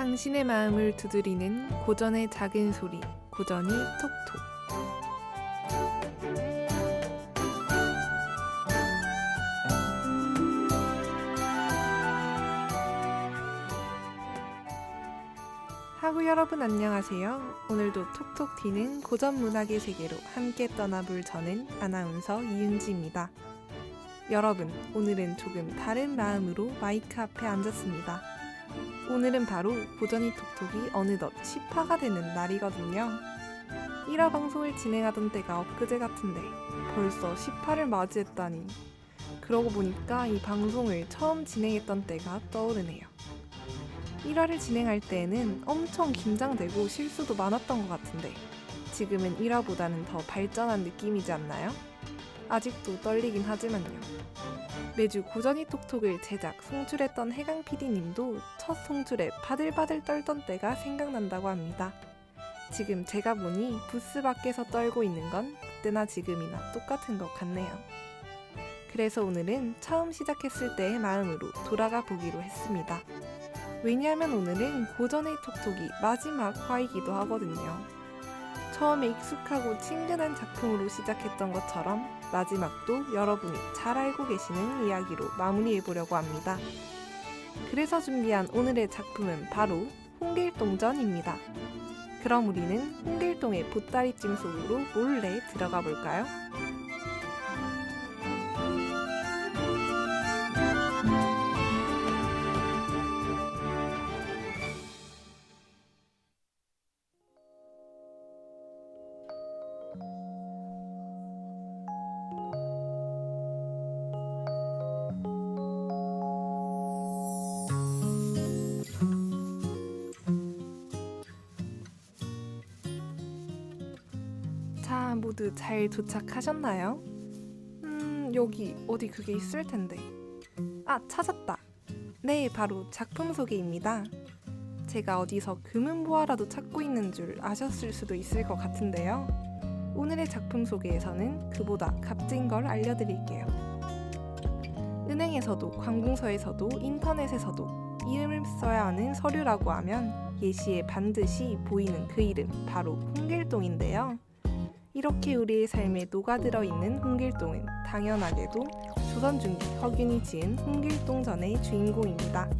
당신의 마음을 두드리는 고전의 작은 소리, 고전이 톡톡. 하구 여러분 안녕하세요. 오늘도 톡톡 튀는 고전 문학의 세계로 함께 떠나볼 저는 아나운서 이은지입니다. 여러분, 오늘은 조금 다른 마음으로 마이크 앞에 앉았습니다. 오늘은 바로 고전이 톡톡이 어느덧 10화가 되는 날이거든요. 1화 방송을 진행하던 때가 엊그제 같은데 벌써 10화를 맞이했다니. 그러고 보니까 이 방송을 처음 진행했던 때가 떠오르네요. 1화를 진행할 때에는 엄청 긴장되고 실수도 많았던 것 같은데 지금은 1화보다는 더 발전한 느낌이지 않나요? 아직도 떨리긴 하지만요. 매주 고전이 톡톡을 제작, 송출했던 해강 PD님도 첫 송출에 바들바들 떨던 때가 생각난다고 합니다. 지금 제가 보니 부스 밖에서 떨고 있는 건 그때나 지금이나 똑같은 것 같네요. 그래서 오늘은 처음 시작했을 때의 마음으로 돌아가 보기로 했습니다. 왜냐하면 오늘은 고전의 톡톡이 마지막 화이기도 하거든요. 처음에 익숙하고 친근한 작품으로 시작했던 것처럼 마지막도 여러분이 잘 알고 계시는 이야기로 마무리해 보려고 합니다. 그래서 준비한 오늘의 작품은 바로 홍길동전입니다. 그럼 우리는 홍길동의 보따리찜 속으로 몰래 들어가 볼까요? 모두 잘 도착하셨나요? 음, 여기 어디 그게 있을 텐데. 아, 찾았다. 네, 바로 작품 소개입니다. 제가 어디서 금은보화라도 찾고 있는 줄 아셨을 수도 있을 것 같은데요. 오늘의 작품 소개에서는 그보다 값진 걸 알려드릴게요. 은행에서도 관공서에서도 인터넷에서도 이름을 써야 하는 서류라고 하면 예시에 반드시 보이는 그 이름 바로 홍길동인데요. 이렇게 우리의 삶에 녹아들어 있는 홍길동은 당연하게도 조선 중기 허균이 지은 홍길동전의 주인공입니다.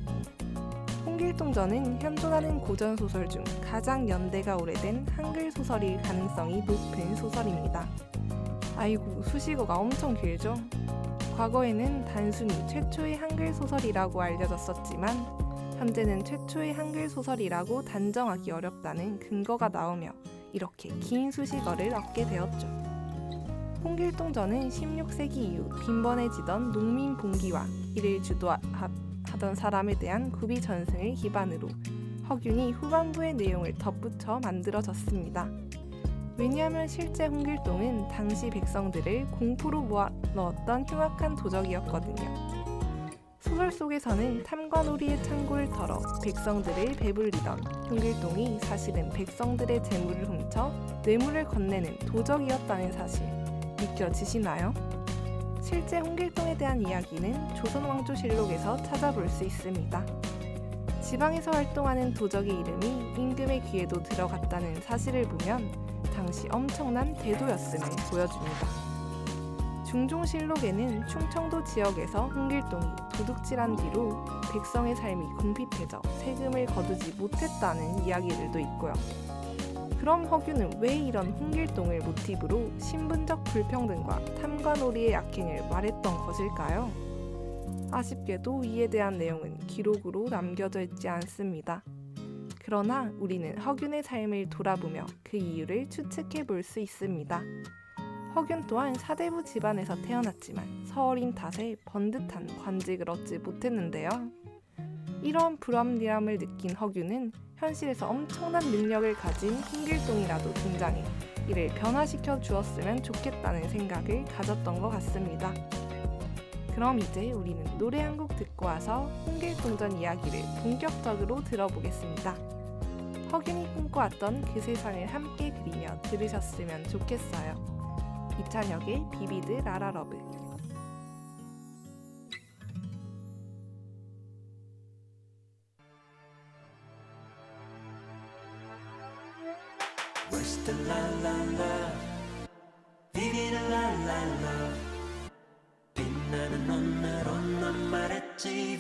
홍길동전은 현존하는 고전 소설 중 가장 연대가 오래된 한글 소설일 가능성이 높은 소설입니다. 아이고 수식어가 엄청 길죠? 과거에는 단순히 최초의 한글 소설이라고 알려졌었지만 현재는 최초의 한글 소설이라고 단정하기 어렵다는 근거가 나오며 이렇게 긴 수식어를 얻게 되었죠. 홍길동전은 16세기 이후 빈번해지던 농민 봉기와 이를 주도하던 사람에 대한 구비 전승을 기반으로 허균이 후반부의 내용을 덧붙여 만들어졌습니다. 왜냐하면 실제 홍길동은 당시 백성들을 공포로 모아 넣었던 흉악한 도적이었거든요. 소설 속에서는 탐관오리의 창고를 털어 백성들을 배불리던 홍길동이 사실은 백성들의 재물을 훔쳐 뇌물을 건네는 도적이었다는 사실 믿겨지시나요? 실제 홍길동에 대한 이야기는 조선왕조실록에서 찾아볼 수 있습니다. 지방에서 활동하는 도적의 이름이 임금의 귀에도 들어갔다는 사실을 보면 당시 엄청난 대도였음을 보여줍니다. 중종실록에는 충청도 지역에서 홍길동이 도둑질한 뒤로 백성의 삶이 궁핍해져 세금을 거두지 못했다는 이야기들도 있고요. 그럼 허균은 왜 이런 홍길동을 모티브로 신분적 불평등과 탐관오리의 악행을 말했던 것일까요? 아쉽게도 이에 대한 내용은 기록으로 남겨져 있지 않습니다. 그러나 우리는 허균의 삶을 돌아보며 그 이유를 추측해 볼 수 있습니다. 허균 또한 사대부 집안에서 태어났지만 서얼인 탓에 번듯한 관직을 얻지 못했는데요. 이런 불합리함을 느낀 허균은 현실에서 엄청난 능력을 가진 홍길동이라도 등장해 이를 변화시켜 주었으면 좋겠다는 생각을 가졌던 것 같습니다. 그럼 이제 우리는 노래 한 곡 듣고 와서 홍길동전 이야기를 본격적으로 들어보겠습니다. 허균이 꿈꿔왔던 그 세상을 함께 그리며 들으셨으면 좋겠어요. 이찬혁의 비비드 라라러브. 비비는 la la 빛나는 오늘 온난 말했지.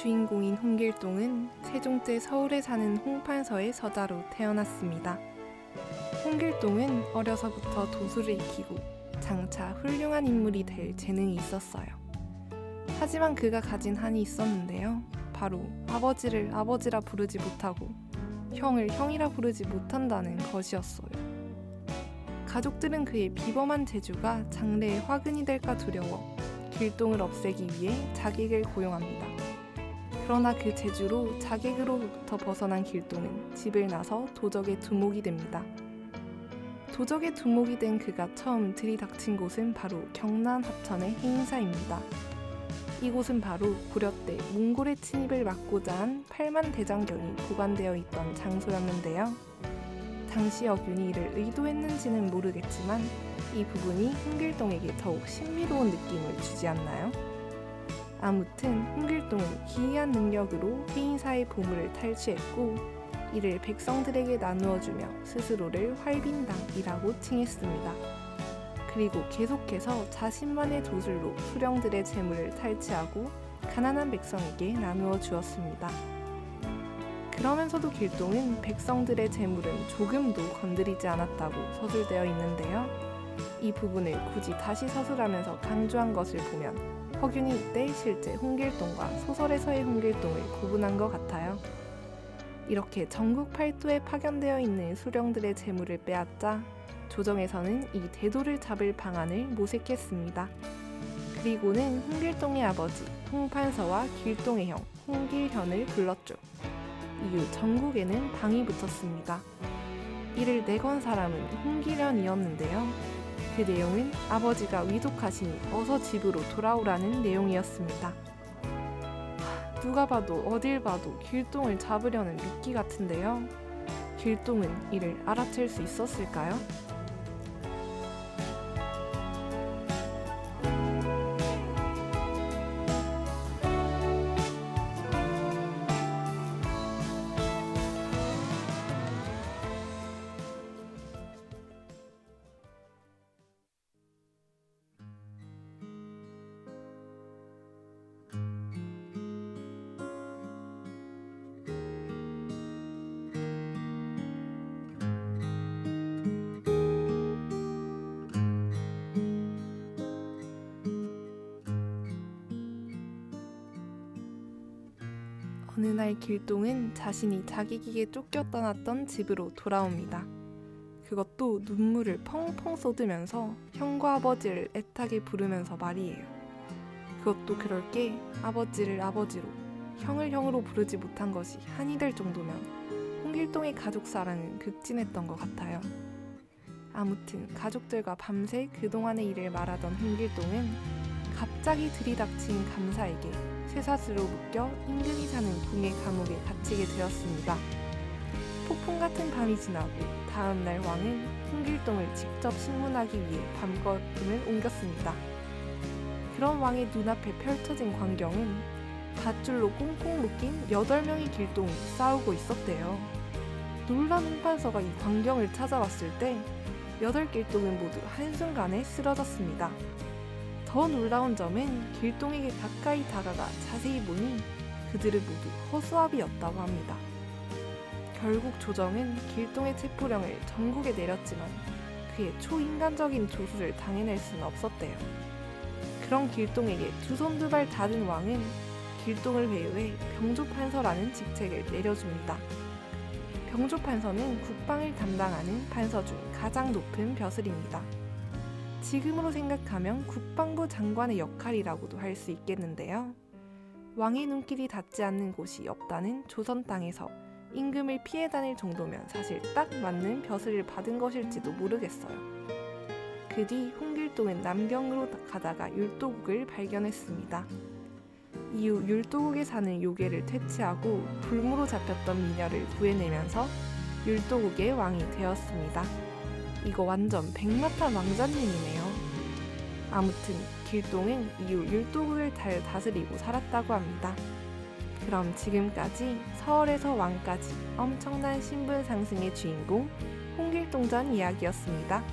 주인공인 홍길동은 세종때 서울에 사는 홍판서의 서자로 태어났습니다. 홍길동은 어려서부터 도수를 익히고 장차 훌륭한 인물이 될 재능이 있었어요. 하지만 그가 가진 한이 있었는데요. 바로 아버지를 아버지라 부르지 못하고 형을 형이라 부르지 못한다는 것이었어요. 가족들은 그의 비범한 재주가 장래에 화근이 될까 두려워 길동을 없애기 위해 자객을 고용합니다. 그러나 그 재주로 자객으로부터 벗어난 길동은 집을 나서 도적의 두목이 됩니다. 도적의 두목이 된 그가 처음 들이닥친 곳은 바로 경남 합천의 해인사입니다. 이곳은 바로 고려 때 몽골의 침입을 막고자 한 8만 대장경이 보관되어 있던 장소였는데요. 당시 어균이 이를 의도했는지는 모르겠지만 이 부분이 홍길동에게 더욱 신비로운 느낌을 주지 않나요? 아무튼 홍길동은 기이한 능력으로 해인사의 보물을 탈취했고 이를 백성들에게 나누어주며 스스로를 활빈당이라고 칭했습니다. 그리고 계속해서 자신만의 도술로 수령들의 재물을 탈취하고 가난한 백성에게 나누어 주었습니다. 그러면서도 길동은 백성들의 재물은 조금도 건드리지 않았다고 서술되어 있는데요. 이 부분을 굳이 다시 서술하면서 강조한 것을 보면 허균이 이때 실제 홍길동과 소설에서의 홍길동을 구분한 것 같아요. 이렇게 전국 팔도에 파견되어 있는 수령들의 재물을 빼앗자 조정에서는 이 대도를 잡을 방안을 모색했습니다. 그리고는 홍길동의 아버지 홍판서와 길동의 형 홍길현을 불렀죠. 이후 전국에는 방이 붙었습니다. 이를 내건 사람은 홍길현이었는데요. 그 내용은 아버지가 위독하시니 어서 집으로 돌아오라는 내용이었습니다. 하, 누가 봐도 어딜 봐도 길동을 잡으려는 미끼 같은데요. 길동은 이를 알아챌 수 있었을까요? 어느 날 길동은 자신이 자기 기에 쫓겨 떠났던 집으로 돌아옵니다. 그것도 눈물을 펑펑 쏟으면서 형과 아버지를 애타게 부르면서 말이에요. 그것도 그럴 게 아버지를 아버지로, 형을 형으로 부르지 못한 것이 한이 될 정도면 홍길동의 가족 사랑은 극진했던 것 같아요. 아무튼 가족들과 밤새 그동안의 일을 말하던 홍길동은 갑자기 들이닥친 감사에게 쇠사슬로 묶여 임금이 사는 궁의 감옥에 갇히게 되었습니다. 폭풍 같은 밤이 지나고 다음 날 왕은 홍길동을 직접 신문하기 위해 밤거품을 옮겼습니다. 그런 왕의 눈앞에 펼쳐진 광경은 밧줄로 꽁꽁 묶인 8명의 길동이 싸우고 있었대요. 놀란 홍판서가 이 광경을 찾아왔을 때 여덟 길동은 모두 한순간에 쓰러졌습니다. 더 놀라운 점은 길동에게 가까이 다가가 자세히 보니 그들은 모두 허수아비였다고 합니다. 결국 조정은 길동의 체포령을 전국에 내렸지만 그의 초인간적인 조수를 당해낼 수는 없었대요. 그런 길동에게 두 손 두발 닫은 왕은 길동을 회유해 병조판서라는 직책을 내려줍니다. 병조판서는 국방을 담당하는 판서 중 가장 높은 벼슬입니다. 지금으로 생각하면 국방부 장관의 역할이라고도 할 수 있겠는데요. 왕의 눈길이 닿지 않는 곳이 없다는 조선 땅에서 임금을 피해 다닐 정도면 사실 딱 맞는 벼슬을 받은 것일지도 모르겠어요. 그 뒤 홍길동은 남경으로 가다가 율도국을 발견했습니다. 이후 율도국에 사는 요괴를 퇴치하고 불무로 잡혔던 미녀를 구해내면서 율도국의 왕이 되었습니다. 이거 완전 백마탄 왕자님이네요. 아무튼 길동은 이후 율도국을 잘 다스리고 살았다고 합니다. 그럼 지금까지 서울에서 왕까지 엄청난 신분 상승의 주인공 홍길동전 이야기였습니다.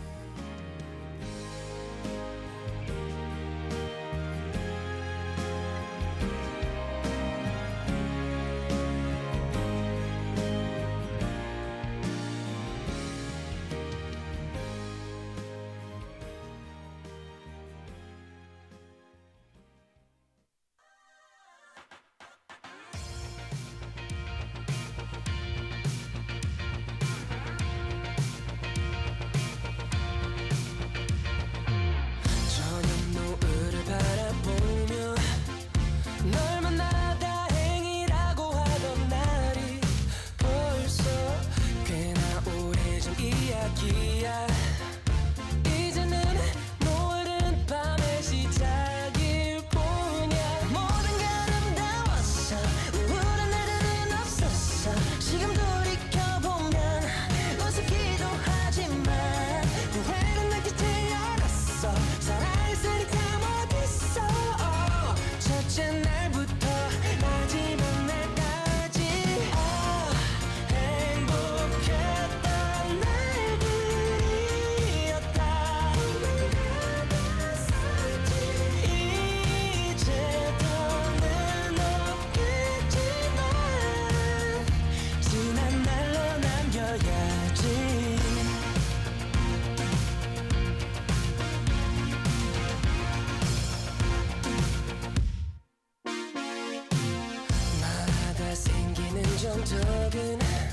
적은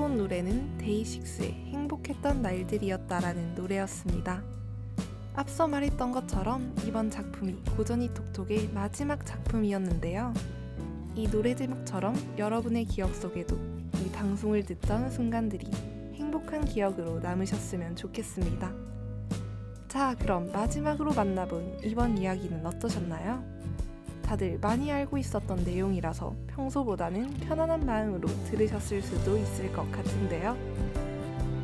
방금 듣고 온 노래는 데이식스의 행복했던 날들이었다라는 노래였습니다. 앞서 말했던 것처럼 이번 작품이 고전이 톡톡의 마지막 작품이었는데요. 이 노래 제목처럼 여러분의 기억 속에도 이 방송을 듣던 순간들이 행복한 기억으로 남으셨으면 좋겠습니다. 자, 그럼 마지막으로 만나본 이번 이야기는 어떠셨나요? 다들 많이 알고 있었던 내용이라서 평소보다는 편안한 마음으로 들으셨을 수도 있을 것 같은데요.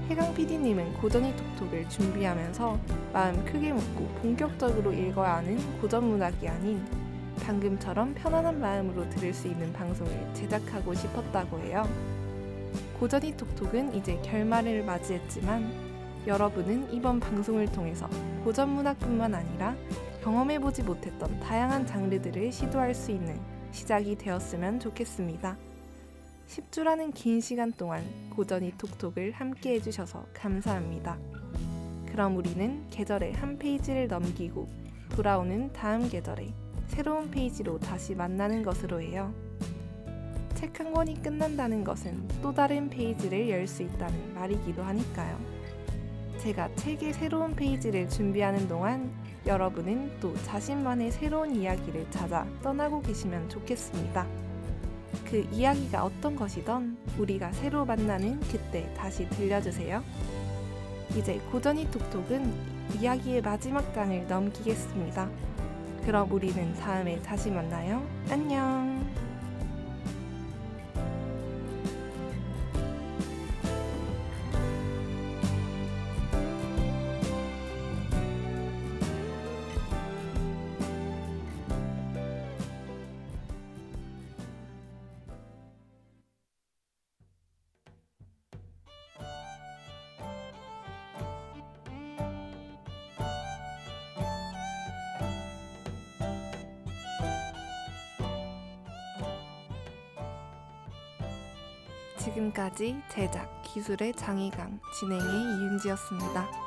해강 PD님은 고전이 톡톡을 준비하면서 마음 크게 먹고 본격적으로 읽어야 하는 고전 문학이 아닌 방금처럼 편안한 마음으로 들을 수 있는 방송을 제작하고 싶었다고 해요. 고전이 톡톡은 이제 결말을 맞이했지만 여러분은 이번 방송을 통해서 고전 문학뿐만 아니라 경험해보지 못했던 다양한 장르들을 시도할 수 있는 시작이 되었으면 좋겠습니다. 10주라는 긴 시간 동안 고전이 톡톡을 함께 해주셔서 감사합니다. 그럼 우리는 계절의 한 페이지를 넘기고 돌아오는 다음 계절에 새로운 페이지로 다시 만나는 것으로 해요. 책 한 권이 끝난다는 것은 또 다른 페이지를 열 수 있다는 말이기도 하니까요. 제가 책의 새로운 페이지를 준비하는 동안 여러분은 또 자신만의 새로운 이야기를 찾아 떠나고 계시면 좋겠습니다. 그 이야기가 어떤 것이던 우리가 새로 만나는 그때 다시 들려주세요. 이제 고전이 톡톡은 이야기의 마지막 장을 넘기겠습니다. 그럼 우리는 다음에 다시 만나요. 안녕! 지금까지 제작, 기술의 장희강, 진행의 이윤지였습니다.